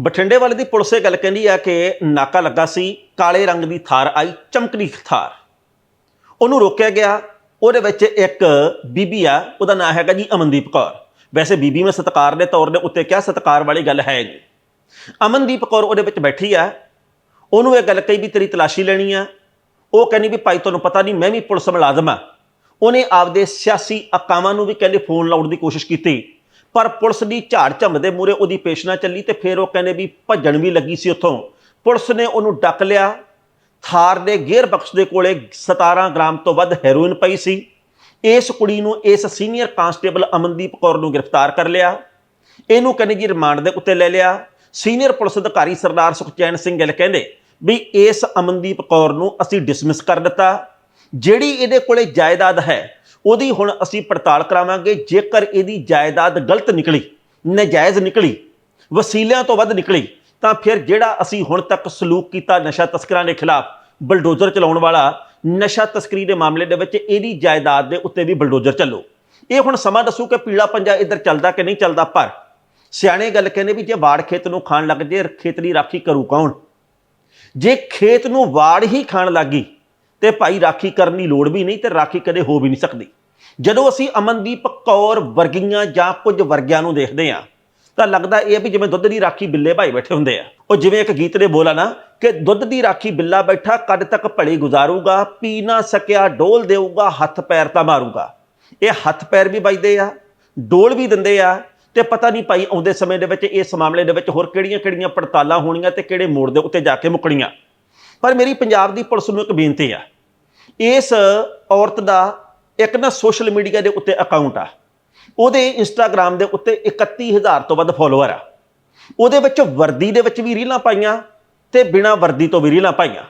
ਬਠਿੰਡੇ ਵਾਲੇ ਦੀ ਪੁਲਿਸ ਇਹ ਗੱਲ ਕਹਿੰਦੀ ਆ ਕਿ ਨਾਕਾ ਲੱਗਾ ਸੀ, ਕਾਲੇ ਰੰਗ ਦੀ ਥਾਰ ਆਈ, ਚਮਕਦੀ ਥਾਰ। ਉਹਨੂੰ ਰੋਕਿਆ ਗਿਆ। ਉਹਦੇ ਵਿੱਚ ਇੱਕ ਬੀਬੀ ਆ, ਉਹਦਾ ਨਾਮ ਹੈਗਾ ਜੀ ਅਮਨਦੀਪ ਕੌਰ। ਵੈਸੇ ਬੀਬੀ ਮੈਂ ਸਤਕਾਰ ਦੇ ਤੌਰ ਦੇ ਉੱਤੇ ਕਿਹਾ, ਸਤਕਾਰ ਵਾਲੀ ਗੱਲ ਹੈ ਨਹੀਂ। ਅਮਨਦੀਪ ਕੌਰ ਉਹਦੇ ਵਿੱਚ ਬੈਠੀ ਆ। ਉਹਨੂੰ ਇਹ ਗੱਲ ਕਹੀ ਵੀ ਤੇਰੀ ਤਲਾਸ਼ੀ ਲੈਣੀ ਆ। ਉਹ ਕਹਿੰਦੀ ਵੀ ਭਾਈ ਤੁਹਾਨੂੰ ਪਤਾ ਨਹੀਂ, ਮੈਂ ਵੀ ਪੁਲਿਸ ਮੁਲਾਜ਼ਮ ਆ। ਉਹਨੇ ਆਪਦੇ ਸਿਆਸੀ ਅਕਾਵਾਂ ਨੂੰ ਵੀ ਕਹਿੰਦੇ ਫੋਨ ਲਾਉਣ ਦੀ ਕੋਸ਼ਿਸ਼ ਕੀਤੀ। ਪਰ ਪੁਲਿਸ ਦੀ ਝਾੜ ਝੰਮ ਦੇ ਮੂਰੇ ਉਹਦੀ ਪੇਸ਼ਣਾ ਚੱਲੀ ਤੇ ਫਿਰ ਉਹ ਕਹਿੰਦੇ ਵੀ ਭੱਜਣ ਵੀ ਲੱਗੀ ਸੀ ਉੱਥੋਂ। ਪੁਲਿਸ ਨੇ ਉਹਨੂੰ ਡੱਕ ਲਿਆ। ਥਾਰ ਦੇ ਗੇਅਰ ਬਕਸ ਦੇ ਕੋਲੇ 17 ਗ੍ਰਾਮ ਤੋਂ ਵੱਧ ਹੈਰੋਇਨ ਪਈ ਸੀ। ਇਸ ਕੁੜੀ ਨੂੰ ਇਸ ਸੀਨੀਅਰ ਕਾਂਸਟੇਬਲ ਅਮਨਦੀਪ ਕੌਰ ਨੂੰ ਗ੍ਰਿਫਤਾਰ ਕਰ ਲਿਆ। ਇਹਨੂੰ ਕਹਿੰਦੇ ਜੀ ਰਿਮਾਂਡ ਦੇ ਉੱਤੇ ਲੈ ਲਿਆ। ਸੀਨੀਅਰ ਪੁਲਿਸ ਅਧਿਕਾਰੀ ਸਰਦਾਰ ਸੁਖਚੈਨ ਸਿੰਘ ਗਿੱਲ ਕਹਿੰਦੇ ਵੀ ਇਸ ਅਮਨਦੀਪ ਕੌਰ ਨੂੰ ਅਸੀਂ ਡਿਸਮਿਸ ਕਰ ਦਿੱਤਾ। ਜਿਹੜੀ ਇਹਦੇ ਕੋਲੇ ਜਾਇਦਾਦ ਹੈ ਉਹਦੀ ਹੁਣ ਅਸੀਂ ਪੜਤਾਲ ਕਰਾਵਾਂਗੇ, ਜੇਕਰ ਇਹਦੀ ਜਾਇਦਾਦ ਗਲਤ ਨਿਕਲੀ, ਨਜਾਇਜ਼ ਨਿਕਲੀ, ਵਸੀਲਿਆਂ ਤੋਂ ਵੱਧ ਨਿਕਲੀ, ਤਾਂ ਫਿਰ ਜਿਹੜਾ ਅਸੀਂ ਹੁਣ ਤੱਕ ਸਲੂਕ ਕੀਤਾ ਨਸ਼ਾ ਤਸਕਰਾਂ ਦੇ ਖਿਲਾਫ, ਬਲਡੋਜ਼ਰ ਚਲਾਉਣ ਵਾਲਾ, ਨਸ਼ਾ ਤਸਕਰੀ ਦੇ ਮਾਮਲੇ ਦੇ ਵਿੱਚ ਇਹਦੀ ਜਾਇਦਾਦ ਦੇ ਉੱਤੇ ਵੀ ਬਲਡੋਜ਼ਰ ਚੱਲੋ। ਇਹ ਹੁਣ ਸਮਾਂ ਦੱਸੂ ਕਿ ਪੀਲਾ ਪੰਜਾ ਇੱਧਰ ਚੱਲਦਾ ਕਿ ਨਹੀਂ ਚੱਲਦਾ, ਪਰ ਸਿਆਣੇ ਗੱਲ ਕਹਿੰਦੇ ਵੀ ਜੇ ਵਾੜ ਖੇਤ ਨੂੰ ਖਾਣ ਲੱਗ ਜੇ, ਖੇਤ ਦੀ ਰਾਖੀ ਕਰੂ ਕੌਣ? ਜੇ ਖੇਤ ਨੂੰ ਵਾੜ ਹੀ ਖਾਣ ਲੱਗੀ ਤੇ ਭਾਈ ਰਾਖੀ ਕਰਨ ਦੀ ਲੋੜ ਵੀ ਨਹੀਂ ਤੇ ਰਾਖੀ ਕਦੇ ਹੋ ਵੀ ਨਹੀਂ ਸਕਦੀ। ਜਦੋਂ ਅਸੀਂ ਅਮਨਦੀਪ ਕੌਰ ਵਰਗੀਆਂ ਜਾਂ ਕੁਝ ਵਰਗਿਆਂ ਨੂੰ ਦੇਖਦੇ ਹਾਂ, ਤਾਂ ਲੱਗਦਾ ਇਹ ਵੀ ਜਿਵੇਂ ਦੁੱਧ ਦੀ ਰਾਖੀ ਬਿੱਲੇ ਭਾਈ ਬੈਠੇ ਹੁੰਦੇ ਆ। ਉਹ ਜਿਵੇਂ ਇੱਕ ਗੀਤ ਦੇ ਬੋਲ ਨਾ ਕਿ ਦੁੱਧ ਦੀ ਰਾਖੀ ਬਿੱਲਾ ਬੈਠਾ, ਕਦ ਤੱਕ ਭਲੀ ਗੁਜ਼ਾਰੂਗਾ, ਪੀ ਨਾ ਸਕਿਆ, ਡੋਲ ਦੇਊਗਾ, ਹੱਥ ਪੈਰ ਤਾਂ ਮਾਰੂਗਾ। ਇਹ ਹੱਥ ਪੈਰ ਵੀ ਵੱਜਦੇ ਆ, ਡੋਲ ਵੀ ਦਿੰਦੇ ਆ ਤੇ ਪਤਾ ਨਹੀਂ ਭਾਈ ਆਉਂਦੇ ਸਮੇਂ ਦੇ ਵਿੱਚ, ਇਸ ਮਾਮਲੇ ਦੇ ਵਿੱਚ ਹੋਰ ਕਿਹੜੀਆਂ-ਕਿਹੜੀਆਂ ਪੜਤਾਲਾਂ ਹੋਣੀਆਂ ਤੇ ਕਿਹੜੇ ਮੋੜ ਦੇ ਉੱਤੇ ਜਾ ਕੇ ਮੁੱਕਣੀਆਂ। ਪਰ ਮੇਰੀ ਪੰਜਾਬ ਦੀ ਪੁਲਿਸ ਨੂੰ ਇੱਕ ਬੇਨਤੀ ਆ। ਇਸ ਔਰਤ ਦਾ ਇੱਕ ਨਾ ਸੋਸ਼ਲ ਮੀਡੀਆ ਦੇ ਉੱਤੇ ਅਕਾਊਂਟ ਆ। ਉਹਦੇ ਇੰਸਟਾਗ੍ਰam ਦੇ ਉੱਤੇ 31000 ਤੋਂ ਵੱਧ ਫੋਲੋਅਰ ਆ। ਉਹਦੇ ਵਿੱਚ ਵਰਦੀ ਦੇ ਵਿੱਚ ਵੀ ਰੀਲਾਂ ਪਾਈਆਂ ਤੇ ਬਿਨਾਂ ਵਰਦੀ ਤੋਂ ਵੀ ਰੀਲਾਂ ਪਾਈਆਂ।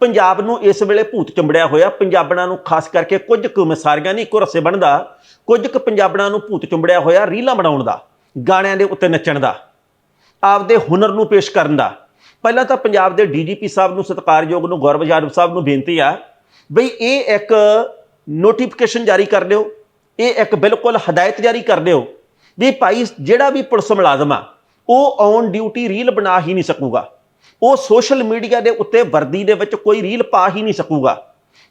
ਪੰਜਾਬ ਨੂੰ ਇਸ ਵੇਲੇ ਭੂਤ ਚੰਬੜਿਆ ਹੋਇਆ। ਪੰਜਾਬਣਾਂ ਨੂੰ ਖਾਸ ਕਰਕੇ ਕੁਝ ਕੁ ਮੈਂ ਸਾਰੀਆਂ ਨਹੀਂ ਇੱਕੋ ਬਣਦਾ। ਕੁਝ ਕੁ ਪੰਜਾਬਣਾਂ ਨੂੰ ਭੂਤ ਚੰਬੜਿਆ ਹੋਇਆ ਰੀਲਾਂ ਬਣਾਉਣ ਦਾ, ਗਾਣਿਆਂ ਦੇ ਉੱਤੇ ਨੱਚਣ ਦਾ, ਆਪਦੇ ਹੁਨਰ ਨੂੰ ਪੇਸ਼ ਕਰਨ ਦਾ। ਪਹਿਲਾਂ ਤਾਂ ਪੰਜਾਬ ਦੇ ਡੀਜੀਪੀ ਸਾਹਿਬ ਨੂੰ, ਸਤਿਕਾਰਯੋਗ ਨੂੰ, ਗੌਰਵ ਯਾਦਵ ਸਾਹਿਬ ਨੂੰ ਬੇਨਤੀ ਆ ਬਈ ਇਹ ਇੱਕ ਨੋਟੀਫਿਕੇਸ਼ਨ ਜਾਰੀ ਕਰ ਦਿਓ ਇਹ ਇੱਕ ਬਿਲਕੁਲ ਹਦਾਇਤ ਜਾਰੀ ਕਰ ਦਿਓ ਵੀ ਭਾਈ ਜਿਹੜਾ ਵੀ ਪੁਲਿਸ ਮੁਲਾਜ਼ਮ ਆ, ਉਹ ਔਨ ਡਿਊਟੀ ਰੀਲ ਬਣਾ ਹੀ ਨਹੀਂ ਸਕੂਗਾ। ਉਹ ਸੋਸ਼ਲ ਮੀਡੀਆ ਦੇ ਉੱਤੇ ਵਰਦੀ ਦੇ ਵਿੱਚ ਕੋਈ ਰੀਲ ਪਾ ਹੀ ਨਹੀਂ ਸਕੂਗਾ।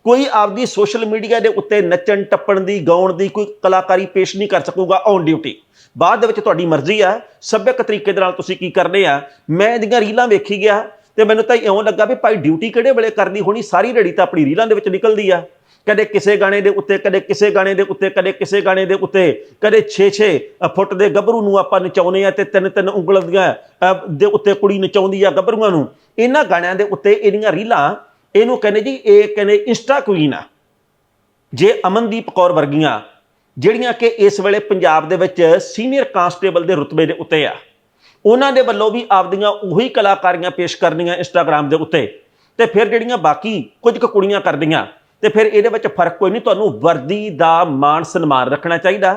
ਕੋਈ ਆਪਦੀ ਸੋਸ਼ਲ ਮੀਡੀਆ ਦੇ ਉੱਤੇ ਨੱਚਣ, ਟੱਪਣ ਦੀ, ਗਾਉਣ ਦੀ ਕੋਈ ਕਲਾਕਾਰੀ ਪੇਸ਼ ਨਹੀਂ ਕਰ ਸਕੂਗਾ ਔਨ ਡਿਊਟੀ ਬਾਅਦ ਦੇ ਵਿੱਚ ਤੁਹਾਡੀ ਮਰਜ਼ੀ ਆ, ਸੱਭਿਅਕ ਤਰੀਕੇ ਦੇ ਨਾਲ ਤੁਸੀਂ ਕੀ ਕਰਨੇ ਆ, ਮੈਂ ਇਹਦੀਆਂ ਰੀਲਾਂ ਵੇਖੀ ਗਿਆ ਤੇ ਮੈਨੂੰ ਤਾਂ ਇਉਂ ਲੱਗਾ ਵੀ ਭਾਈ ਡਿਊਟੀ ਕਿਹੜੇ ਵੇਲੇ ਕਰਨੀ ਹੋਣੀ, ਸਾਰੀ ਰੜੀ ਤਾਂ ਆਪਣੀ ਰੀਲਾਂ ਦੇ ਵਿੱਚ ਨਿਕਲਦੀ ਆ। ਕਦੇ ਕਿਸੇ ਗਾਣੇ ਦੇ ਉੱਤੇ, ਕਦੇ ਕਿਸੇ ਗਾਣੇ ਦੇ ਉੱਤੇ, ਕਦੇ ਕਿਸੇ ਗਾਣੇ ਦੇ ਉੱਤੇ, ਕਦੇ 6-6 ਫੁੱਟ ਦੇ ਗੱਭਰੂ ਨੂੰ ਆਪਾਂ ਨਚਾਉਨੇ ਆ ਤੇ ਤਿੰਨ ਤਿੰਨ ਉਂਗਲਾਂ ਦੀਆਂ ਦੇ ਉੱਤੇ ਕੁੜੀ ਨਚਾਉਂਦੀ ਆ ਗੱਭਰੂਆਂ ਨੂੰ। ਇਹਨਾਂ ਗਾਣਿਆਂ ਦੇ ਉੱਤੇ ਇਹਦੀਆਂ ਰੀਲਾਂ ਇਹਨੂੰ ਕਹਿੰਦੇ ਜੀ, ਇਹ ਕਹਿੰਦੇ ਇੰਸਟਾ ਕੁਈਨ ਆ। ਜੇ ਅਮਨਦੀਪ ਕੌਰ ਵਰਗੀਆਂ, ਜਿਹੜੀਆਂ ਕਿ ਇਸ ਵੇਲੇ ਪੰਜਾਬ ਦੇ ਵਿੱਚ ਸੀਨੀਅਰ ਕਾਂਸਟੇਬਲ ਦੇ ਰੁਤਬੇ ਦੇ ਉੱਤੇ ਆ, ਉਹਨਾਂ ਦੇ ਵੱਲੋਂ ਵੀ ਆਪਦੀਆਂ ਉਹੀ ਕਲਾਕਾਰੀਆਂ ਪੇਸ਼ ਕਰਨੀਆਂ ਇੰਸਟਾਗ੍ਰam ਦੇ ਉੱਤੇ। ਤੇ ਫਿਰ ਜਿਹੜੀਆਂ ਬਾਕੀ ਕੁਝ ਕੁ ਕੁੜੀਆਂ ਕਰਦੀਆਂ, ਤੇ ਫਿਰ ਇਹਦੇ ਵਿੱਚ ਫ਼ਰਕ ਕੋਈ ਨਹੀਂ, ਤੁਹਾਨੂੰ ਵਰਦੀ ਦਾ ਮਾਣ ਸਨਮਾਨ ਰੱਖਣਾ ਚਾਹੀਦਾ,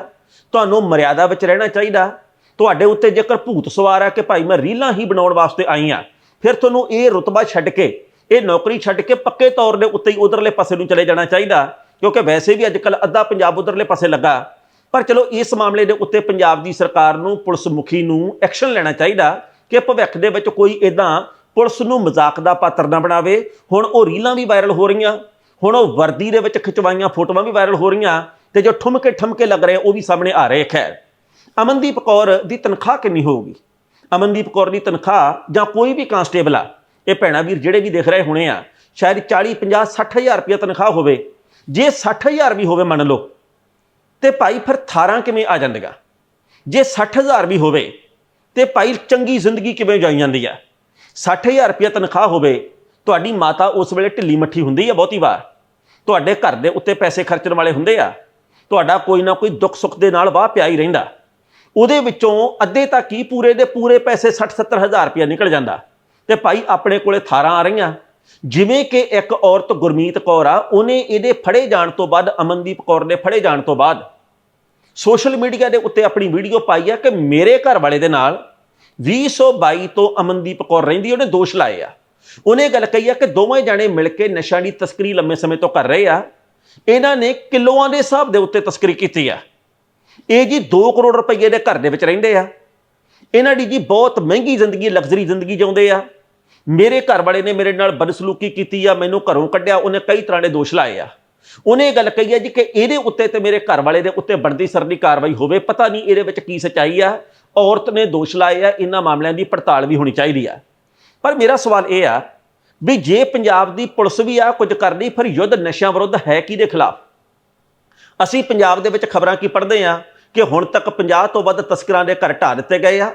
ਤੁਹਾਨੂੰ ਮਰਿਆਦਾ ਵਿੱਚ ਰਹਿਣਾ ਚਾਹੀਦਾ। ਤੁਹਾਡੇ ਉੱਤੇ ਜੇਕਰ ਭੂਤ ਸਵਾਰ ਆ ਕਿ ਭਾਈ ਮੈਂ ਰੀਲਾਂ ਹੀ ਬਣਾਉਣ ਵਾਸਤੇ ਆਈ ਆ, ਫਿਰ ਤੁਹਾਨੂੰ ਇਹ ਰੁਤਬਾ ਛੱਡ ਕੇ ਇਹ ਨੌਕਰੀ ਛੱਡ ਕੇ ਪੱਕੇ ਤੌਰ ਦੇ ਉੱਤੇ ਹੀ ਉਧਰਲੇ ਪਾਸੇ ਨੂੰ ਚਲੇ ਜਾਣਾ ਚਾਹੀਦਾ, ਕਿਉਂਕਿ ਵੈਸੇ ਵੀ ਅੱਜ ਕੱਲ ਅੱਧਾ ਪੰਜਾਬ ਉਧਰਲੇ ਪਾਸੇ ਲੱਗਾ। ਪਰ ਚਲੋ, ਇਸ ਮਾਮਲੇ ਦੇ ਉੱਤੇ ਪੰਜਾਬ ਦੀ ਸਰਕਾਰ ਨੂੰ ਪੁਲਿਸ ਮੁਖੀ ਨੂੰ ਐਕਸ਼ਨ ਲੈਣਾ ਚਾਹੀਦਾ ਕਿ ਭਵਿੱਖ ਦੇ ਵਿੱਚ ਕੋਈ ਇਦਾਂ ਪੁਲਿਸ ਨੂੰ ਮਜ਼ਾਕ ਦਾ ਪਾਤਰ ਨਾ ਬਣਾਵੇ। ਹੁਣ ਉਹ ਰੀਲਾਂ ਵੀ ਵਾਇਰਲ ਹੋ ਰਹੀਆਂ, ਹੁਣ ਉਹ ਵਰਦੀ ਦੇ ਵਿੱਚ ਖਿਚਵਾਈਆਂ ਫੋਟੋਆਂ ਵੀ ਵਾਇਰਲ ਹੋ ਰਹੀਆਂ ਤੇ ਜੋ ਠੁਮਕੇ ਠਮਕੇ ਲੱਗ ਰਹੇ, ਉਹ ਵੀ ਸਾਹਮਣੇ ਆ ਰਹੇ। ਖੈਰ, ਅਮਨਦੀਪ ਕੌਰ ਦੀ ਤਨਖਾਹ ਕਿੰਨੀ ਹੋਊਗੀ? ਅਮਨਦੀਪ ਕੌਰ ਦੀ ਤਨਖਾਹ ਜਾਂ ਕੋਈ ਵੀ ਕਾਂਸਟੇਬਲ ਆ ਇਹ ਭੈਣਾ ਵੀਰ ਜਿਹੜੇ ਵੀ ਦੇਖ ਰਹੇ ਹੋਣੇ ਆ, ਸ਼ਾਇਦ 40 50 60000 ਰੁਪਏ ਤਨਖਾਹ ਹੋਵੇ, ਜੇ 60000 ਵੀ ਹੋਵੇ ਮੰਨ ਲਓ, ਤੇ ਭਾਈ ਫਿਰ 18 ਕਿਵੇਂ ਆ ਜਾਂਦੇਗਾ? ਜੇ 60000 ਵੀ ਹੋਵੇ, ਤੇ ਭਾਈ ਚੰਗੀ ਜ਼ਿੰਦਗੀ ਕਿਵੇਂ ਜਾਈ ਜਾਂਦੀ ਆ? 60000 ਰੁਪਏ ਤਨਖਾਹ ਹੋਵੇ, ਤੁਹਾਡੀ ਮਾਤਾ ਉਸ ਵੇਲੇ ਢਿੱਲੀ ਮੱਠੀ ਹੁੰਦੀ ਆ ਬਹੁਤੀ ਵਾਰ। ਤੁਹਾਡੇ ਘਰ ਦੇ ਉੱਤੇ ਪੈਸੇ ਖਰਚਣ ਵਾਲੇ ਹੁੰਦੇ ਆ। ਤੁਹਾਡਾ ਕੋਈ ਨਾ ਕੋਈ ਦੁੱਖ ਸੁੱਖ ਦੇ ਨਾਲ ਵਾਹ ਪਿਆ ਹੀ ਰਹਿੰਦਾ। ਉਹਦੇ ਵਿੱਚੋਂ ਅੱਧੇ ਤਾਂ ਕੀ ਪੂਰੇ ਦੇ ਪੂਰੇ ਪੈਸੇ 60 70 ਹਜ਼ਾਰ ਰੁਪਏ ਨਿਕਲ ਜਾਂਦਾ। ਤੇ ਭਾਈ ਆਪਣੇ ਕੋਲੇ ਥਾਰਾਂ ਆ ਰਹੀਆਂ। ਜਿਵੇਂ ਕਿ ਇੱਕ ਔਰਤ ਗੁਰਮੀਤ ਕੌਰ ਆ, ਉਹਨੇ ਇਹਦੇ ਫੜੇ ਜਾਣ ਤੋਂ ਬਾਅਦ, ਅਮਨਦੀਪ ਕੌਰ ਨੇ ਫੜੇ ਜਾਣ ਤੋਂ ਬਾਅਦ ਸੋਸ਼ਲ ਮੀਡੀਆ ਦੇ ਉੱਤੇ ਆਪਣੀ ਵੀਡੀਓ ਪਾਈ ਆ ਕਿ ਮੇਰੇ ਘਰ ਵਾਲੇ ਦੇ ਨਾਲ 2022 ਤੋਂ ਅਮਨਦੀਪ ਕੌਰ ਰਹਿੰਦੀ, ਉਹਨੇ ਦੋਸ਼ ਲਾਏ ਆ। ਉਹਨੇ ਗੱਲ ਕਹੀ ਆ ਕਿ ਦੋਵੇਂ ਜਾਣੇ ਮਿਲ ਕੇ ਨਸ਼ਾ ਦੀ ਤਸਕਰੀ ਲੰਮੇ ਸਮੇਂ ਤੋਂ ਕਰ ਰਹੇ ਆ। ਇਹਨਾਂ ਨੇ ਕਿਲੋਆਂ ਦੇ ਹਿਸਾਬ ਦੇ ਉੱਤੇ ਤਸਕਰੀ ਕੀਤੀ ਆ। ਇਹ ਜੀ 2 ਕਰੋੜ ਰੁਪਏ ਦੇ ਘਰ ਦੇ ਵਿੱਚ ਰਹਿੰਦੇ ਆ। ਇਹਨਾਂ ਦੀ ਜੀ ਬਹੁਤ ਮਹਿੰਗੀ ਜ਼ਿੰਦਗੀ, ਲਗਜ਼ਰੀ ਜ਼ਿੰਦਗੀ ਜਿਉਂਦੇ ਆ। ਮੇਰੇ ਘਰ ਵਾਲੇ ਨੇ ਮੇਰੇ ਨਾਲ ਬਦਸਲੂਕੀ ਕੀਤੀ ਆ, ਮੈਨੂੰ ਘਰੋਂ ਕੱਢਿਆ, ਉਹਨੇ ਕਈ ਤਰ੍ਹਾਂ ਦੇ ਦੋਸ਼ ਲਾਏ ਆ। ਉਹਨੇ ਇਹ ਗੱਲ ਕਹੀ ਹੈ ਜੀ ਕਿ ਇਹਦੇ ਉੱਤੇ ਤੇ ਮੇਰੇ ਘਰ ਵਾਲੇ ਦੇ ਉੱਤੇ ਬਣਦੀ ਸਰਦੀ ਕਾਰਵਾਈ ਹੋਵੇ, ਪਤਾ ਨਹੀਂ ਇਹਦੇ ਵਿੱਚ ਕੀ ਸੱਚਾਈ ਆ। ਔਰਤ ਨੇ ਦੋਸ਼ ਲਾਏ ਆ, ਇਹਨਾਂ ਮਾਮਲਿਆਂ ਦੀ ਪੜਤਾਲ ਵੀ ਹੋਣੀ ਚਾਹੀਦੀ ਆ। ਪਰ ਮੇਰਾ ਸਵਾਲ ਇਹ ਆ ਵੀ ਜੇ ਪੰਜਾਬ ਦੀ ਪੁਲਿਸ ਵੀ ਆ, ਕੁਝ ਕਰਦੀ, ਫਿਰ ਯੁੱਧ ਨਸ਼ਿਆਂ ਵਿਰੁੱਧ ਹੈ ਕਿਹਦੇ ਖਿਲਾਫ? ਅਸੀਂ ਪੰਜਾਬ ਦੇ ਵਿੱਚ ਖਬਰਾਂ ਕੀ ਪੜ੍ਹਦੇ ਆ ਕਿ ਹੁਣ ਤੱਕ 50 ਤੋਂ ਵੱਧ ਤਸਕਰਾਂ ਦੇ ਘਰ ਢਾਹ ਦਿੱਤੇ ਗਏ ਆ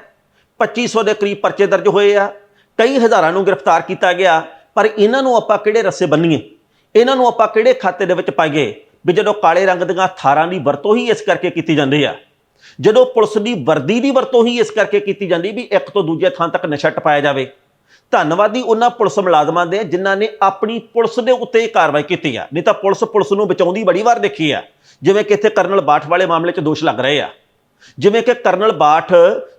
2500 ਦੇ ਕਰੀਬ ਪਰਚੇ ਦਰਜ ਹੋਏ ਆ ਕਈ ਹਜ਼ਾਰਾਂ ਨੂੰ ਗ੍ਰਿਫਤਾਰ ਕੀਤਾ ਗਿਆ, ਪਰ ਇਹਨਾਂ ਨੂੰ ਆਪਾਂ ਕਿਹੜੇ ਰੱਸੇ ਬੰਨੀਏ? ਇਹਨਾਂ ਨੂੰ ਆਪਾਂ ਕਿਹੜੇ ਖਾਤੇ ਦੇ ਵਿੱਚ ਪਾਈਏ? ਵੀ ਜਦੋਂ ਕਾਲੇ ਰੰਗ ਦੀਆਂ ਥਾਰਾਂ ਦੀ ਵਰਤੋਂ ਹੀ ਇਸ ਕਰਕੇ ਕੀਤੀ ਜਾਂਦੀ ਆ। ਜਦੋਂ ਪੁਲਿਸ ਦੀ ਵਰਦੀ ਦੀ ਵਰਤੋਂ ਹੀ ਇਸ ਕਰਕੇ ਕੀਤੀ ਜਾਂਦੀ ਵੀ ਇੱਕ ਤੋਂ ਦੂਜੇ ਥਾਂ ਤੱਕ ਨਸ਼ਾ ਟਪਾਇਆ ਜਾਵੇ। ਧੰਨਵਾਦੀ ਉਹਨਾਂ ਪੁਲਿਸ ਮੁਲਾਜ਼ਮਾਂ ਦੇ ਜਿਨ੍ਹਾਂ ਨੇ ਆਪਣੀ ਪੁਲਿਸ ਦੇ ਉੱਤੇ ਇਹ ਕਾਰਵਾਈ ਕੀਤੀ ਆ। ਨਹੀਂ ਤਾਂ ਪੁਲਿਸ ਪੁਲਿਸ ਨੂੰ ਬਚਾਉਂਦੀ ਬੜੀ ਵਾਰ ਦੇਖੀ ਆ। ਜਿਵੇਂ ਕਿ ਇੱਥੇ ਕਰਨਲ ਬਾਠ ਵਾਲੇ ਮਾਮਲੇ 'ਚ ਦੋਸ਼ ਲੱਗ ਰਹੇ ਆ। ਜਿਵੇਂ ਕਿ ਕਰਨਲ ਬਾਠ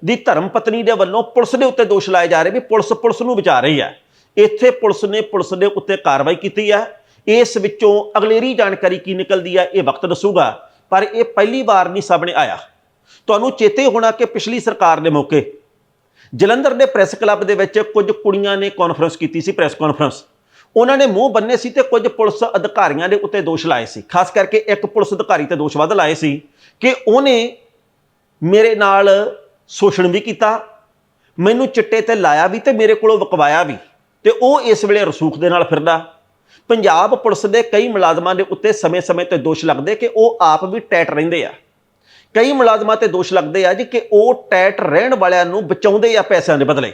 ਦੀ ਧਰਮ ਪਤਨੀ ਦੇ ਵੱਲੋਂ ਪੁਲਿਸ ਦੇ ਉੱਤੇ ਦੋਸ਼ ਲਾਏ ਜਾ ਰਹੇ ਵੀ ਪੁਲਿਸ ਪੁਲਿਸ ਨੂੰ ਬਚਾ ਰਹੀ ਹੈ। ਇੱਥੇ ਪੁਲਿਸ ਨੇ ਪੁਲਿਸ ਦੇ ਉੱਤੇ ਕਾਰਵਾਈ ਕੀਤੀ ਹੈ। ਇਸ ਵਿੱਚੋਂ ਅਗਲੇਰੀ ਜਾਣਕਾਰੀ ਕੀ ਨਿਕਲਦੀ ਹੈ ਇਹ ਵਕਤ ਦੱਸੂਗਾ, ਪਰ ਇਹ ਪਹਿਲੀ ਵਾਰ ਨਹੀਂ ਸਾਹਮਣੇ ਆਇਆ। ਤੁਹਾਨੂੰ ਚੇਤੇ ਹੋਣਾ ਕਿ ਪਿਛਲੀ ਸਰਕਾਰ ਦੇ ਮੌਕੇ ਜਲੰਧਰ ਦੇ ਪ੍ਰੈਸ ਕਲੱਬ ਦੇ ਵਿੱਚ ਕੁਝ ਕੁੜੀਆਂ ਨੇ ਕਾਨਫਰੰਸ ਕੀਤੀ ਸੀ ਪ੍ਰੈਸ ਕਾਨਫਰੰਸ ਉਹਨਾਂ ਨੇ ਮੂੰਹ ਬੰਨੇ ਸੀ ਤੇ ਕੁਝ ਪੁਲਿਸ ਅਧਿਕਾਰੀਆਂ ਦੇ ਉੱਤੇ ਦੋਸ਼ ਲਾਏ ਸੀ। ਖਾਸ ਕਰਕੇ ਇੱਕ ਪੁਲਿਸ ਅਧਿਕਾਰੀ ਤੇ ਦੋਸ਼ ਵੱਧ ਲਾਏ ਸੀ ਕਿ ਉਹਨੇ ਮੇਰੇ ਨਾਲ ਸ਼ੋਸ਼ਣ ਵੀ ਕੀਤਾ, ਮੈਨੂੰ ਚਿੱਟੇ ਤੇ ਲਾਇਆ ਵੀ ਤੇ ਮੇਰੇ ਕੋਲੋਂ ਵਕਵਾਇਆ ਵੀ ਤੇ ਉਹ ਇਸ ਵੇਲੇ ਰਸੂਖ ਦੇ ਨਾਲ ਫਿਰਦਾ। ਪੰਜਾਬ ਪੁਲਿਸ ਦੇ ਕਈ ਮੁਲਾਜ਼ਮਾਂ ਦੇ ਉੱਤੇ ਸਮੇਂ-ਸਮੇਂ ਤੇ ਦੋਸ਼ ਲੱਗਦੇ ਕਿ ਉਹ ਆਪ ਵੀ ਟੈਟ ਰਹਿੰਦੇ ਆ। ਕਈ ਮੁਲਾਜ਼ਮਾਂ ਤੇ ਦੋਸ਼ ਲੱਗਦੇ ਆ ਜੀ ਕਿ ਉਹ ਟੈਟ ਰਹਿਣ ਵਾਲਿਆਂ ਨੂੰ ਬਚਾਉਂਦੇ ਆ ਪੈਸਿਆਂ ਦੇ ਬਦਲੇ।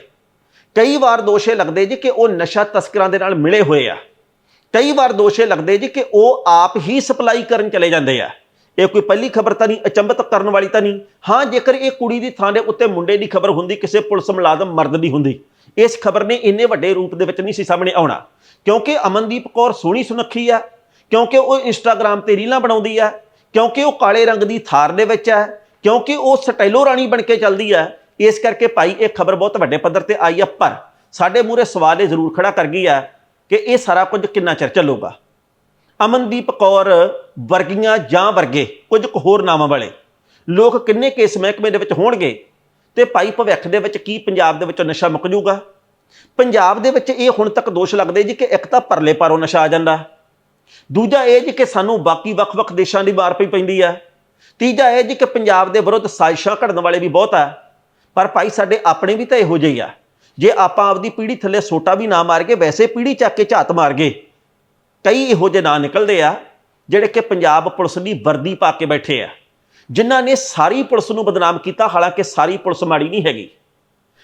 ਕਈ ਵਾਰ ਦੋਸ਼ੇ ਲੱਗਦੇ ਜੀ ਕਿ ਉਹ ਨਸ਼ਾ ਤਸਕਰਾਂ ਦੇ ਨਾਲ ਮਿਲੇ ਹੋਏ ਆ। ਕਈ ਵਾਰ ਦੋਸ਼ੇ ਲੱਗਦੇ ਜੀ ਕਿ ਉਹ ਆਪ ਹੀ ਸਪਲਾਈ ਕਰਨ ਚਲੇ ਜਾਂਦੇ ਆ। ਇਹ ਕੋਈ ਪਹਿਲੀ ਖਬਰ ਤਾਂ ਨਹੀਂ, ਅਚੰਭਤ ਕਰਨ ਵਾਲੀ ਤਾਂ ਨਹੀਂ। ਹਾਂ, ਜੇਕਰ ਇਹ ਕੁੜੀ ਦੀ ਥਾਂ ਦੇ ਉੱਤੇ ਮੁੰਡੇ ਦੀ ਖਬਰ ਹੁੰਦੀ, ਕਿਸੇ ਪੁਲਿਸ ਮੁਲਾਜ਼ਮ ਮਰਦ ਦੀ ਹੁੰਦੀ, ਇਸ ਖਬਰ ਨੇ ਇੰਨੇ ਵੱਡੇ ਰੂਪ ਦੇ ਵਿੱਚ ਨਹੀਂ ਸੀ ਸਾਹਮਣੇ ਆਉਣਾ। ਕਿਉਂਕਿ ਅਮਨਦੀਪ ਕੌਰ ਸੋਹਣੀ ਸੁਨੱਖੀ ਆ, ਕਿਉਂਕਿ ਉਹ ਇੰਸਟਾਗ੍ਰam ਤੇ ਰੀਲਾਂ ਬਣਾਉਂਦੀ ਆ, ਕਿਉਂਕਿ ਉਹ ਕਾਲੇ ਰੰਗ ਦੀ ਥਾਰ ਦੇ ਵਿੱਚ ਹੈ ਕਿਉਂਕਿ ਉਹ ਸਟਾਈਲੋ ਰਾਣੀ ਬਣ ਕੇ ਚੱਲਦੀ ਹੈ ਇਸ ਕਰਕੇ ਭਾਈ ਇਹ ਖਬਰ ਬਹੁਤ ਵੱਡੇ ਪੱਧਰ ਤੇ ਆਈ ਆ, ਪਰ ਸਾਡੇ ਮੂਹਰੇ ਸਵਾਲ ਇਹ ਜ਼ਰੂਰ ਖੜਾ ਕਰ ਗਈ ਆ ਕਿ ਇਹ ਸਾਰਾ ਕੁਝ ਕਿੰਨਾ ਚਿਰ ਚੱਲੂਗਾ। ਅਮਨਦੀਪ ਕੌਰ ਵਰਗੀਆਂ ਜਾਂ ਵਰਗੇ, ਕੁਝ ਕੁ ਹੋਰ ਨਾਵਾਂ ਵਾਲੇ। ਲੋਕ ਕਿੰਨੇ ਕੇਸ ਮਹਿਕਮੇ ਦੇ ਵਿੱਚ ਹੋਣਗੇ ਤੇ ਭਾਈ ਭਵਿੱਖ ਦੇ ਵਿੱਚ ਕੀ ਪੰਜਾਬ ਦੇ ਵਿੱਚੋਂ ਨਸ਼ਾ ਮੁੱਕ ਜੂਗਾ ਪੰਜਾਬ ਦੇ ਵਿੱਚ ਇਹ ਹੁਣ ਤੱਕ ਦੋਸ਼ ਲੱਗਦੇ ਜੀ ਕਿ ਇੱਕ ਤਾਂ ਪਰਲੇ ਪਾਰੋਂ ਨਸ਼ਾ ਆ ਜਾਂਦਾ। ਦੂਜਾ ਇਹ ਜੀ ਕਿ ਸਾਨੂੰ ਬਾਕੀ ਵੱਖ-ਵੱਖ ਦੇਸ਼ਾਂ ਦੀ ਮਾਰ ਪਈ ਪੈਂਦੀ ਆ। ਤੀਜਾ ਇਹ ਜੀ ਕਿ ਪੰਜਾਬ ਦੇ ਵਿਰੁੱਧ ਸਾਜ਼ਿਸ਼ਾਂ ਘੜਨ ਵਾਲੇ ਵੀ ਬਹੁਤ ਆ। ਪਰ ਭਾਈ ਸਾਡੇ ਆਪਣੇ ਵੀ ਤਾਂ ਇਹੋ ਜਿਹੇ ਆ। ਜੇ ਆਪਾਂ ਆਪਦੀ ਪੀੜ੍ਹੀ ਥੱਲੇ ਸੋਟਾ ਵੀ ਨਾ ਮਾਰ ਕੇ, ਵੈਸੇ ਪੀੜ੍ਹੀ ਚੱਕ ਕੇ ਝਾਤ ਮਾਰ ਗਏ। ਕਈ ਇਹੋ ਜਿਹੇ ਨਾਂ ਨਿਕਲਦੇ ਆ ਜਿਹੜੇ ਕਿ ਪੰਜਾਬ ਪੁਲਿਸ ਦੀ ਵਰਦੀ ਪਾ ਕੇ ਬੈਠੇ ਆ, ਜਿਨ੍ਹਾਂ ਨੇ ਸਾਰੀ ਪੁਲਿਸ ਨੂੰ ਬਦਨਾਮ ਕੀਤਾ, ਹਾਲਾਂਕਿ ਸਾਰੀ ਪੁਲਿਸ ਮਾੜੀ ਨਹੀਂ ਹੈਗੀ।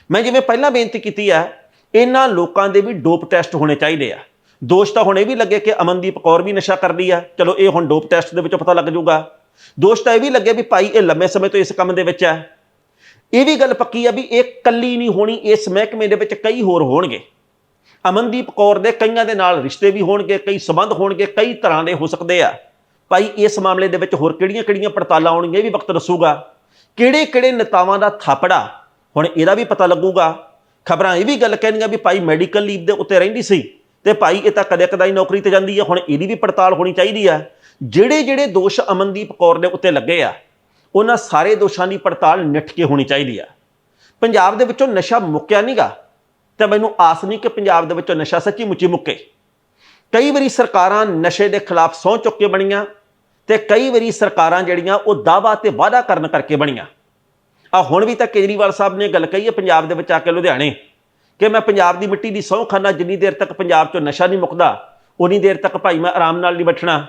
ਮੈਂ ਜਿਵੇਂ ਪਹਿਲਾਂ ਬੇਨਤੀ ਕੀਤੀ ਆ, ਇਹਨਾਂ ਲੋਕਾਂ ਦੇ ਵੀ ਡੋਪ ਟੈਸਟ ਹੋਣੇ ਚਾਹੀਦੇ ਆ। ਦੋਸ਼ ਤਾਂ ਹੁਣ ਇਹ ਵੀ ਲੱਗੇ ਕਿ ਅਮਨਦੀਪ ਕੌਰ ਵੀ ਨਸ਼ਾ ਕਰਦੀ ਆ। ਚਲੋ, ਇਹ ਹੁਣ ਡੋਪ ਟੈਸਟ ਦੇ ਵਿੱਚੋਂ ਪਤਾ ਲੱਗ ਜਾਊਗਾ। ਦੋਸ਼ ਤਾਂ ਇਹ ਵੀ ਲੱਗੇ ਵੀ ਭਾਈ ਇਹ ਲੰਮੇ ਸਮੇਂ ਤੋਂ ਇਸ ਕੰਮ ਦੇ ਵਿੱਚ ਹੈ ਇਹ ਵੀ ਗੱਲ ਪੱਕੀ ਆ ਵੀ ਇਹ ਕੱਲੀ ਨਹੀਂ ਹੋਣੀ, ਇਸ ਮਹਿਕਮੇ ਦੇ ਵਿੱਚ ਕਈ ਹੋਰ ਹੋਣਗੇ। ਅਮਨਦੀਪ ਕੌਰ ਦੇ ਕਈਆਂ ਦੇ ਨਾਲ ਰਿਸ਼ਤੇ ਵੀ ਹੋਣਗੇ, ਕਈ ਸਬੰਧ ਹੋਣਗੇ, ਕਈ ਤਰ੍ਹਾਂ ਦੇ ਹੋ ਸਕਦੇ ਆ। ਭਾਈ, ਇਸ ਮਾਮਲੇ ਦੇ ਵਿੱਚ ਹੋਰ ਕਿਹੜੀਆਂ-ਕਿਹੜੀਆਂ ਪੜਤਾਲਾਂ ਆਉਣਗੀਆਂ, ਇਹ ਵੀ ਵਕਤ ਦੱਸੂਗਾ। ਕਿਹੜੇ-ਕਿਹੜੇ ਨੇਤਾਵਾਂ ਦਾ ਥਾਪੜਾ, ਹੁਣ ਇਹਦਾ ਵੀ ਪਤਾ ਲੱਗੂਗਾ। ਖਬਰਾਂ ਇਹ ਵੀ ਗੱਲ ਕਹਿਣੀਆਂ ਵੀ ਭਾਈ ਮੈਡੀਕਲ ਲੀਵ ਦੇ ਉੱਤੇ ਰਹਿੰਦੀ ਸੀ ਤੇ ਭਾਈ ਇਹ ਤਾਂ ਕਦੇ ਕਦਾਈ ਨੌਕਰੀ ਤੇ ਜਾਂਦੀ ਹੈ ਹੁਣ ਇਹਦੀ ਵੀ ਪੜਤਾਲ ਹੋਣੀ ਚਾਹੀਦੀ ਆ। ਜਿਹੜੇ ਜਿਹੜੇ ਦੋਸ਼ ਅਮਨਦੀਪ ਕੌਰ ਦੇ ਉੱਤੇ ਲੱਗੇ ਆ, ਉਹਨਾਂ ਸਾਰੇ ਦੋਸ਼ਾਂ ਦੀ ਪੜਤਾਲ ਨਿੱਠ ਕੇ ਹੋਣੀ ਚਾਹੀਦੀ ਆ। ਪੰਜਾਬ ਦੇ ਵਿੱਚੋਂ ਨਸ਼ਾ ਮੁੱਕਿਆ ਨਹੀਂਗਾ ਤੇ ਮੈਨੂੰ ਆਸ ਨਹੀਂ ਕਿ ਪੰਜਾਬ ਦੇ ਵਿੱਚੋਂ ਨਸ਼ਾ ਸੱਚੀ ਮੁੱਚੀ ਮੁੱਕੇ। ਕਈ ਵਾਰੀ ਸਰਕਾਰਾਂ ਨਸ਼ੇ ਦੇ ਖਿਲਾਫ ਸਹੁੰ ਚੁੱਕ ਕੇ ਬਣੀਆਂ ਤੇ ਕਈ ਵਾਰੀ ਸਰਕਾਰਾਂ ਜਿਹੜੀਆਂ ਉਹ ਦਾਵਾ ਤੇ ਵਾਅਦਾ ਕਰਨ ਕਰਕੇ ਬਣੀਆਂ। ਆ ਹੁਣ ਵੀ ਤਾਂ ਕੇਜਰੀਵਾਲ ਸਾਹਿਬ ਨੇ ਗੱਲ ਕਹੀ ਹੈ ਪੰਜਾਬ ਦੇ ਵਿੱਚ ਆ ਕੇ ਲੁਧਿਆਣੇ ਕਿ ਮੈਂ ਪੰਜਾਬ ਦੀ ਮਿੱਟੀ ਦੀ ਸਹੁੰ ਖਾਨਾ ਜਿੰਨੀ ਦੇਰ ਤੱਕ ਪੰਜਾਬ 'ਚੋਂ ਨਸ਼ਾ ਨਹੀਂ ਮੁੱਕਦਾ ਉਨੀ ਦੇਰ ਤੱਕ ਭਾਈ ਮੈਂ ਆਰਾਮ ਨਾਲ ਨਹੀਂ ਬੈਠਣਾ।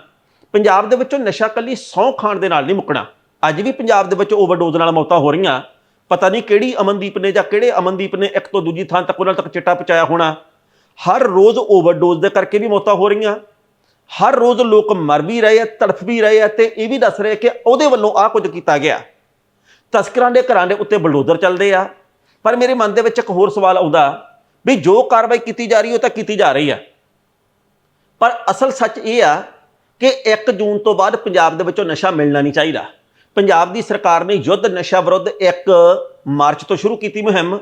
ਪੰਜਾਬ ਦੇ ਵਿੱਚੋਂ ਨਸ਼ਾ ਕੱਲੀ ਸਹੁੰ ਖਾਣ ਦੇ ਨਾਲ ਨਹੀਂ ਮੁੱਕਣਾ। ਅੱਜ ਵੀ ਪੰਜਾਬ ਦੇ ਵਿੱਚ ਓਵਰਡੋਜ਼ ਨਾਲ ਮੌਤਾਂ ਹੋ ਰਹੀਆਂ। ਪਤਾ ਨਹੀਂ ਕਿਹੜੀ ਅਮਨਦੀਪ ਨੇ ਜਾਂ ਕਿਹੜੇ ਅਮਨਦੀਪ ਨੇ ਇੱਕ ਤੋਂ ਦੂਜੀ ਥਾਂ ਤੱਕ ਉਹਨਾਂ ਤੱਕ ਚਿੱਟਾ ਪਹੁੰਚਾਇਆ ਹੋਣਾ। ਹਰ ਰੋਜ਼ ਓਵਰਡੋਜ਼ ਦੇ ਕਰਕੇ ਵੀ ਮੌਤਾਂ ਹੋ ਰਹੀਆਂ। ਹਰ ਰੋਜ਼ ਲੋਕ ਮਰ ਵੀ ਰਹੇ ਆ, ਤੜਫ ਵੀ ਰਹੇ ਆ ਤੇ ਇਹ ਵੀ ਦੱਸ ਰਹੇ ਕਿ ਉਹਦੇ ਵੱਲੋਂ ਆਹ ਕੁਝ ਕੀਤਾ ਗਿਆ। ਤਸਕਰਾਂ ਦੇ ਘਰਾਂ ਦੇ ਉੱਤੇ ਬਲਡੋਜ਼ਰ ਚੱਲਦੇ ਆ। ਪਰ ਮੇਰੇ ਮਨ ਦੇ ਵਿੱਚ ਇੱਕ ਹੋਰ ਸਵਾਲ ਆਉਂਦਾ ਵੀ ਜੋ ਕਾਰਵਾਈ ਕੀਤੀ ਜਾ ਰਹੀ ਉਹ ਤਾਂ ਕੀਤੀ ਜਾ ਰਹੀ ਆ। ਪਰ ਅਸਲ ਸੱਚ ਇਹ ਆ ਕਿ 1 ਜੂਨ ਤੋਂ ਬਾਅਦ ਪੰਜਾਬ ਦੇ ਵਿੱਚੋਂ ਨਸ਼ਾ ਮਿਲਣਾ ਨਹੀਂ ਚਾਹੀਦਾ। ਪੰਜਾਬ ਦੀ ਸਰਕਾਰ ਨੇ ਯੁੱਧ ਨਸ਼ਾ ਵਿਰੁੱਧ 1 ਮਾਰਚ ਤੋਂ ਸ਼ੁਰੂ ਕੀਤੀ ਮੁਹਿੰਮ।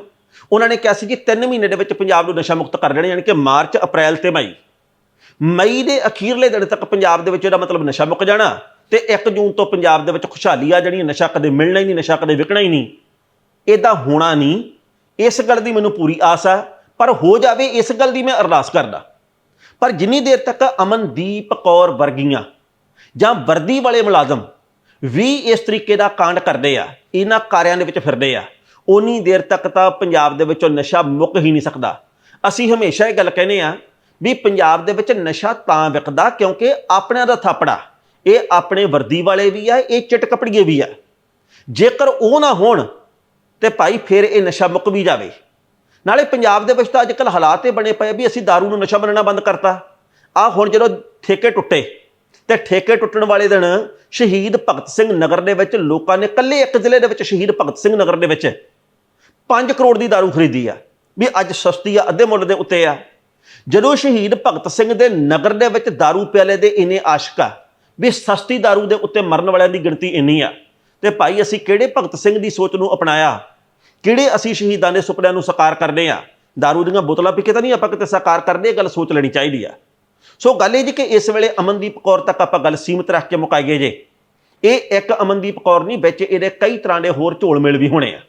ਉਹਨਾਂ ਨੇ ਕਿਹਾ ਸੀ ਕਿ 3 ਮਹੀਨੇ ਦੇ ਵਿੱਚ ਪੰਜਾਬ ਨੂੰ ਨਸ਼ਾ ਮੁਕਤ ਕਰ ਦੇਣਾ ਯਾਨੀ ਕਿ ਮਾਰਚ, ਅਪ੍ਰੈਲ ਤੇ ਮਈ। ਮਈ ਦੇ ਅਖੀਰਲੇ ਦਿਨ ਤੱਕ ਪੰਜਾਬ ਦੇ ਵਿੱਚ ਇਹਦਾ ਮਤਲਬ ਨਸ਼ਾ ਮੁੱਕ ਜਾਣਾ ਤੇ 1 ਜੂਨ ਤੋਂ ਪੰਜਾਬ ਦੇ ਵਿੱਚ ਖੁਸ਼ਹਾਲੀ ਆ ਜਾਣੀ ਨਸ਼ਾ ਕਦੇ ਮਿਲਣਾ ਹੀ ਨਹੀਂ, ਨਸ਼ਾ ਕਦੇ ਵਿਕਣਾ ਹੀ ਨਹੀਂ। ਇਦਾਂ ਹੋਣਾ ਨਹੀਂ। ਇਸ ਗੱਲ ਦੀ ਮੈਨੂੰ ਪੂਰੀ ਆਸ ਆ, ਪਰ ਹੋ ਜਾਵੇ ਇਸ ਗੱਲ ਦੀ ਮੈਂ ਅਰਦਾਸ ਕਰਦਾ। ਪਰ ਜਿੰਨੀ ਦੇਰ ਤੱਕ ਅਮਨਦੀਪ ਕੌਰ ਵਰਗੀਆਂ ਜਾਂ ਵਰਦੀ ਵਾਲੇ ਮੁਲਾਜ਼ਮ ਵੀ ਇਸ ਤਰੀਕੇ ਦਾ ਕਾਂਡ ਕਰਦੇ ਆ, ਇਹਨਾਂ ਕਾਰਿਆਂ ਦੇ ਵਿੱਚ ਫਿਰਦੇ ਆ। ਉਨੀ ਦੇਰ ਤੱਕ ਤਾਂ ਪੰਜਾਬ ਦੇ ਵਿੱਚੋਂ ਨਸ਼ਾ ਮੁੱਕ ਹੀ ਨਹੀਂ ਸਕਦਾ। ਅਸੀਂ ਹਮੇਸ਼ਾ ਇਹ ਗੱਲ ਕਹਿੰਦੇ ਆ ਵੀ ਪੰਜਾਬ ਦੇ ਵਿੱਚ ਨਸ਼ਾ ਤਾਂ ਵਿਕਦਾ ਕਿਉਂਕਿ ਆਪਣਿਆਂ ਦਾ ਥਾਪੜਾ, ਇਹ ਆਪਣੇ ਵਰਦੀ ਵਾਲੇ ਵੀ ਆ, ਇਹ ਚਿੱਟ ਕਪੜੀਏ ਵੀ ਆ। ਜੇਕਰ ਉਹ ਨਾ ਹੋਣ ਤੇ ਭਾਈ ਫਿਰ ਇਹ ਨਸ਼ਾ ਮੁੱਕ ਵੀ ਜਾਵੇ। ਨਾਲੇ ਪੰਜਾਬ ਦੇ ਵਿੱਚ ਤਾਂ ਅੱਜਕੱਲ ਹਾਲਾਤ ਇਹ ਬਣੇ ਪਏ ਵੀ ਅਸੀਂ दारू ਨੂੰ ਨਸ਼ਾ ਮੰਨਣਾ ਬੰਦ ਕਰਤਾ। ਆ ਹੁਣ ਜਦੋਂ ਠੇਕੇ ਟੁੱਟੇ ਤੇ ਠੇਕੇ ਟੁੱਟਣ ਵਾਲੇ ਦਿਨ ਸ਼ਹੀਦ ਭਗਤ ਸਿੰਘ ਨਗਰ ਦੇ ਵਿੱਚ ਲੋਕਾਂ ਨੇ ਇਕੱਲੇ ਇੱਕ ਜ਼ਿਲ੍ਹੇ ਦੇ ਵਿੱਚ ਸ਼ਹੀਦ ਭਗਤ ਸਿੰਘ ਨਗਰ ਦੇ ਵਿੱਚ 5 ਕਰੋੜ ਦੀ दारू ਖਰੀਦੀ ਆ ਵੀ ਅੱਜ ਸਸਤੀ ਆ ਅੱਧੇ ਮੁੱਲ ਦੇ ਉੱਤੇ ਆ ਜਦੋਂ ਸ਼ਹੀਦ ਭਗਤ ਸਿੰਘ ਦੇ ਨਗਰ ਦੇ ਵਿੱਚ दारू ਪਿਆਲੇ ਦੇ ਇੰਨੇ ਆਸ਼ਕ ਆ ਵੀ ਸਸਤੀ दारू ਦੇ ਉੱਤੇ ਮਰਨ ਵਾਲਿਆਂ ਦੀ ਗਿਣਤੀ ਇੰਨੀ ਆ ਤੇ ਭਾਈ ਅਸੀਂ ਕਿਹੜੇ ਭਗਤ ਸਿੰਘ ਦੀ ਸੋਚ ਨੂੰ ਅਪਣਾਇਆ ਕਿਹੜੇ ਅਸੀਂ ਸ਼ਹੀਦਾਂ ਦੇ ਸੁਪਨਿਆਂ ਨੂੰ ਸਾਕਾਰ ਕਰਦੇ ਆ दारू ਦੀਆਂ ਬੋਤਲਾਂ ਪੀ ਕੇ ਤਾਂ ਨਹੀਂ ਆਪਾਂ ਕਿਤੇ ਸਾਕਾਰ ਕਰਦੇ ਇਹ ਗੱਲ ਸੋਚ ਲੈਣੀ ਚਾਹੀਦੀ ਆ ਸੋ ਗੱਲ ਇਹ ਜੀ ਕਿ ਇਸ ਵੇਲੇ ਅਮਨਦੀਪ ਕੌਰ ਤੱਕ ਆਪਾਂ ਗੱਲ ਸੀਮਿਤ ਰੱਖ ਕੇ ਮੁਕਾਈਏ ਜੇ। ਇਹ ਇੱਕ ਅਮਨਦੀਪ ਕੌਰ ਨਹੀਂ, ਵਿੱਚ ਇਹਦੇ ਕਈ ਤਰ੍ਹਾਂ ਦੇ ਹੋਰ ਝੋਲ ਮੇਲ ਵੀ ਹੋਣੇ ਆ।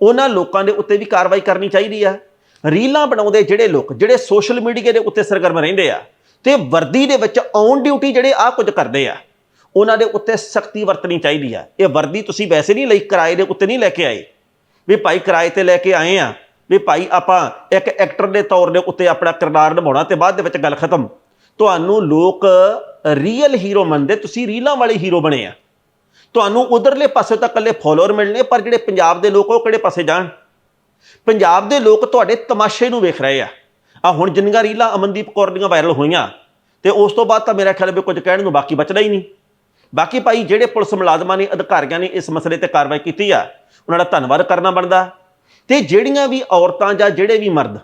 ਉਹਨਾਂ ਲੋਕਾਂ ਦੇ ਉੱਤੇ ਵੀ ਕਾਰਵਾਈ ਕਰਨੀ ਚਾਹੀਦੀ ਆ। ਰੀਲਾਂ ਬਣਾਉਂਦੇ ਜਿਹੜੇ ਲੋਕ, ਜਿਹੜੇ ਸੋਸ਼ਲ ਮੀਡੀਆ ਦੇ ਉੱਤੇ ਸਰਗਰਮ ਰਹਿੰਦੇ ਆ ਤੇ ਵਰਦੀ ਦੇ ਵਿੱਚ ਔਨ ਡਿਊਟੀ ਜਿਹੜੇ ਆ ਕੁਝ ਕਰਦੇ ਆ, ਉਹਨਾਂ ਦੇ ਉੱਤੇ ਸਖਤੀ ਵਰਤਣੀ ਚਾਹੀਦੀ ਆ। ਇਹ ਵਰਦੀ ਤੁਸੀਂ ਵੈਸੇ ਨਹੀਂ ਲਈ, ਕਿਰਾਏ ਦੇ ਉੱਤੇ ਨਹੀਂ ਲੈ ਕੇ ਆਏ। ਵੀ ਭਾਈ ਕਿਰਾਏ ਤੇ ਲੈ ਕੇ ਆਏ ਆ, ਵੀ ਭਾਈ ਆਪਾਂ ਇੱਕ ਐਕਟਰ ਦੇ ਤੌਰ ਦੇ ਉੱਤੇ ਆਪਣਾ ਕਿਰਦਾਰ ਨਿਭਾਉਣਾ ਤੇ ਬਾਅਦ ਦੇ ਵਿੱਚ ਗੱਲ ਖਤਮ। ਤੁਹਾਨੂੰ ਲੋਕ ਰੀਅਲ ਹੀਰੋ ਮੰਨਦੇ, ਤੁਸੀਂ ਰੀਲਾਂ ਵਾਲੇ ਹੀਰੋ ਬਣੇ ਆ। ਤੁਹਾਨੂੰ ਉਧਰਲੇ ਪਾਸੇ ਤਾਂ ਇਕੱਲੇ ਫਾਲੋਅਰ ਮਿਲਣੇ, ਪਰ ਜਿਹੜੇ ਪੰਜਾਬ ਦੇ ਲੋਕ ਉਹ ਕਿਹੜੇ ਪਾਸੇ ਜਾਣ? ਪੰਜਾਬ ਦੇ ਲੋਕ ਤੁਹਾਡੇ ਤਮਾਸ਼ੇ ਨੂੰ ਵੇਖ ਰਹੇ ਆ। ਆ ਹੁਣ ਜਿੰਨੀਆਂ ਰੀਲਾਂ ਅਮਨਦੀਪ ਕੌਰ ਦੀਆਂ ਵਾਇਰਲ ਹੋਈਆਂ, ਤੇ ਉਸ ਤੋਂ ਬਾਅਦ ਤਾਂ ਮੇਰਾ ਖਿਆਲ ਵੀ ਕੁਝ ਕਹਿਣ ਨੂੰ ਬਾਕੀ ਬਚਦਾ ਹੀ ਨਹੀਂ। ਬਾਕੀ ਭਾਈ ਜਿਹੜੇ ਪੁਲਿਸ ਮੁਲਾਜ਼ਮਾਂ ਨੇ, ਅਧਿਕਾਰੀਆਂ ਨੇ ਇਸ ਮਸਲੇ ਤੇ ਕਾਰਵਾਈ ਕੀਤੀ ਆ, ਉਹਨਾਂ ਦਾ ਧੰਨਵਾਦ ਕਰਨਾ ਬਣਦਾ। ਤੇ ਜਿਹੜੀਆਂ ਵੀ ਔਰਤਾਂ ਜਾਂ ਜਿਹੜੇ ਵੀ ਮਰਦ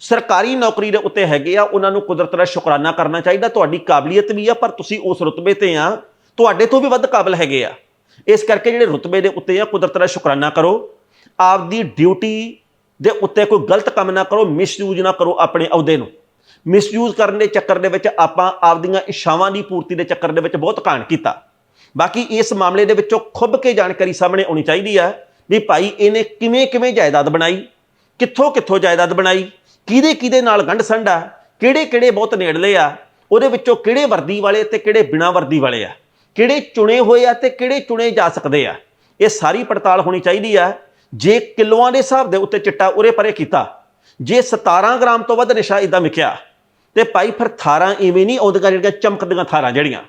ਸਰਕਾਰੀ ਨੌਕਰੀ ਦੇ ਉੱਤੇ ਹੈਗੇ ਆ, ਉਹਨਾਂ ਨੂੰ ਕੁਦਰਤ ਦਾ ਸ਼ੁਕਰਾਨਾ ਕਰਨਾ ਚਾਹੀਦਾ, ਤੁਹਾਡੀ ਕਾਬਲੀਅਤ ਵੀ ਆ, ਪਰ ਤੁਸੀਂ ਉਸ ਰੁਤਬੇ ਤੇ ਆ, ਤੁਹਾਡੇ ਤੋਂ ਵੀ ਵੱਧ ਕਾਬਲ ਹੈਗੇ ਆ। ਇਸ ਕਰਕੇ ਜਿਹੜੇ ਰੁਤਬੇ ਦੇ ਉੱਤੇ ਆ, ਕੁਦਰਤ ਦਾ ਸ਼ੁਕਰਾਨਾ ਕਰੋ। ਆਪਦੀ ਡਿਊਟੀ ਦੇ ਉੱਤੇ ਕੋਈ ਗਲਤ ਕੰਮ ਨਾ ਕਰੋ, ਮਿਸਯੂਜ਼ ਨਾ ਕਰੋ ਆਪਣੇ ਅਹੁਦੇ ਨੂੰ। ਮਿਸਯੂਜ਼ ਕਰਨ ਦੇ ਚੱਕਰ ਦੇ ਵਿੱਚ ਆਪਾਂ ਆਪਦੀਆਂ ਇਸ਼ਾਵਾਂ ਦੀ ਪੂਰਤੀ ਦੇ ਚੱਕਰ ਦੇ ਵਿੱਚ ਬਹੁਤ ਕਾਂਡ ਕੀਤਾ। ਬਾਕੀ ਇਸ ਮਾਮਲੇ ਦੇ ਵਿੱਚੋਂ ਖੁੱਬ ਕੇ ਜਾਣਕਾਰੀ ਸਾਹਮਣੇ ਆਉਣੀ ਚਾਹੀਦੀ ਆ ਵੀ ਭਾਈ, ਇਹਨੇ ਕਿਵੇਂ ਕਿਵੇਂ ਜਾਇਦਾਦ ਬਣਾਈ? ਕਿੱਥੋਂ ਕਿੱਥੋਂ ਜਾਇਦਾਦ ਬਣਾਈ? ਕਿਹਦੇ ਕਿਹਦੇ ਨਾਲ ਗੰਢ ਸੰਡਾ ਕਿਹੜੇ ਕਿਹੜੇ ਬਹੁਤ ਨੇੜਲੇ ਆ? ਉਹਦੇ ਵਿੱਚੋਂ ਕਿਹੜੇ ਵਰਦੀ ਵਾਲੇ ਤੇ ਕਿਹੜੇ ਬਿਨਾਂ ਵਰਦੀ ਵਾਲੇ ਆ? ਕਿਹੜੇ ਚੁਣੇ ਹੋਏ ਆ ਤੇ ਕਿਹੜੇ ਚੁਣੇ ਜਾ ਸਕਦੇ ਆ? ਇਹ ਸਾਰੀ ਪੜਤਾਲ ਹੋਣੀ ਚਾਹੀਦੀ ਆ। ਜੇ ਕਿਲੋਆਂ ਦੇ ਹਿਸਾਬ ਦੇ ਉੱਤੇ ਚਿੱਟਾ ਉਰੇ ਪਰੇ ਕੀਤਾ, ਜੇ 17 ਗ੍ਰਾਮ ਤੋਂ ਵੱਧ ਨਸ਼ਾ ਇਦਾਂ ਵਿਕਿਆ, ਤੇ ਭਾਈ ਫਿਰ ਥਾਰਾਂ ਇਵੇਂ ਨਹੀਂ ਆਉਂਦੀਆਂ ਜਿਹੜੀਆਂ ਚਮਕਦੀਆਂ ਥਾਰਾਂ ਜਿਹੜੀਆਂ।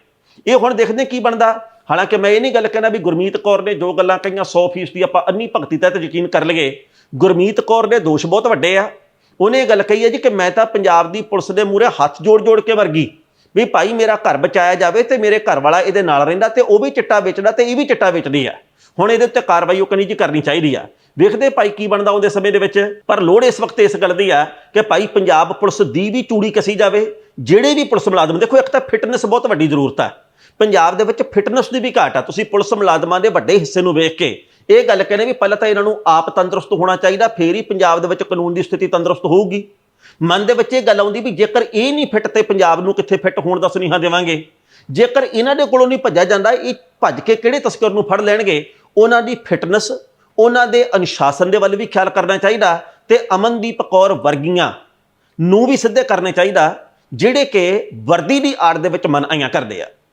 ਇਹ ਹੁਣ ਦੇਖਦੇ ਕੀ ਬਣਦਾ। ਹਾਲਾਂਕਿ ਮੈਂ ਇਹ ਨਹੀਂ ਗੱਲ ਕਹਿੰਦਾ ਵੀ ਗੁਰਮੀਤ ਕੌਰ ਨੇ ਜੋ ਗੱਲਾਂ ਕਹੀਆਂ 100% ਦੀ ਆਪਾਂ ਅੰਨੀ ਭਗਤੀ ਤਹਿਤ ਯਕੀਨ ਕਰ ਲਈਏ। ਗੁਰਮੀਤ ਕੌਰ ਦੇ ਦੋਸ਼ ਬਹੁਤ ਵੱਡੇ ਆ। ਉਹਨੇ ਇਹ ਗੱਲ ਕਹੀ ਹੈ ਜੀ ਕਿ ਮੈਂ ਤਾਂ ਪੰਜਾਬ ਦੀ ਪੁਲਿਸ ਦੇ ਮੂਹਰੇ ਹੱਥ ਜੋੜ ਜੋੜ ਕੇ ਵਰਗੀ। ਵੀ ਭਾਈ ਮੇਰਾ ਘਰ ਬਚਾਇਆ ਜਾਵੇ ਤੇ ਮੇਰੇ ਘਰ ਵਾਲਾ ਇਹਦੇ ਨਾਲ ਰਹਿੰਦਾ ਤੇ ਉਹ ਵੀ ਚਿੱਟਾ ਵੇਚਦਾ ਤੇ ਇਹ ਵੀ ਚਿੱਟਾ ਵੇਚਦੀ ਹੈ ਹੁਣ ਇਹਦੇ ਉੱਤੇ ਕਾਰਵਾਈ ਉਹ ਕਨੀ ਜੀ ਕਰਨੀ ਚਾਹੀਦੀ ਆ। ਵੇਖਦੇ ਭਾਈ ਕੀ ਬਣਦਾ ਉਹਦੇ ਸਮੇਂ ਦੇ ਵਿੱਚ। ਪਰ ਲੋੜ ਇਸ ਵਕਤ ਇਸ ਗੱਲ ਦੀ ਆ ਕਿ ਭਾਈ ਪੰਜਾਬ ਪੁਲਿਸ ਦੀ ਵੀ ਚੂੜੀ ਕਸੀ ਜਾਵੇ। ਜਿਹੜੇ ਵੀ ਪੁਲਿਸ ਮੁਲਾਜ਼ਮ, ਦੇਖੋ ਇੱਕ ਤਾਂ ਫਿਟਨੈਸ ਬਹੁਤ ਵੱਡੀ ਜ਼ਰੂਰਤ ਹੈ ਪੰਜਾਬ ਦੇ ਵਿੱਚ ਫਿਟਨੈਸ ਦੀ ਵੀ ਘਾਟ ਆ। ਤੁਸੀਂ ਪੁਲਿਸ ਮੁਲਾਜ਼ਮਾਂ ਦੇ ਵੱਡੇ ਹਿੱਸੇ ਨੂੰ ਵੇਖ ਕੇ ਇਹ ਗੱਲ ਕਹਿੰਦੇ ਵੀ ਪਹਿਲਾਂ ਤਾਂ ਇਹਨਾਂ ਨੂੰ ਆਪ ਤੰਦਰੁਸਤ ਹੋਣਾ ਚਾਹੀਦਾ, ਫੇਰ ਹੀ ਪੰਜਾਬ ਦੇ ਵਿੱਚ ਕਾਨੂੰਨ ਦੀ ਸਥਿਤੀ ਤੰਦਰੁਸਤ ਹੋਊਗੀ। ਮਨ ਦੇ ਵਿੱਚ ਇਹ ਗੱਲ ਆਉਂਦੀ ਵੀ ਜੇਕਰ ਇਹ ਨਹੀਂ ਫਿੱਟ ਤੇ ਪੰਜਾਬ ਨੂੰ ਕਿੱਥੇ ਫਿੱਟ ਹੋਣ ਦਾ ਸੁਨੇਹਾ ਦੇਵਾਂਗੇ, ਜੇਕਰ ਇਹਨਾਂ ਦੇ ਕੋਲੋਂ ਨਹੀਂ ਭੱਜਿਆ ਜਾਂਦਾ, ਇਹ ਭੱਜ ਕੇ ਕਿਹੜੇ ਤਸਕਰ ਨੂੰ ਫੜ ਲੈਣਗੇ? ਉਹਨਾਂ ਦੀ ਫਿਟਨੈਸ ਉਹਨਾਂ ਦੇ ਅਨੁਸ਼ਾਸਨ ਦੇ ਵੱਲ ਵੀ ਖਿਆਲ ਕਰਨਾ ਚਾਹੀਦਾ ਤੇ ਅਮਨਦੀਪ ਕੌਰ ਵਰਗੀਆਂ ਨੂੰ ਵੀ ਸਿੱਧੇ ਕਰਨੇ ਚਾਹੀਦਾ, ਜਿਹੜੇ ਕਿ ਵਰਦੀ ਦੀ ਆੜ ਦੇ ਵਿੱਚ ਮਨ ਆਈਆਂ ਕਰਦੇ ਆ।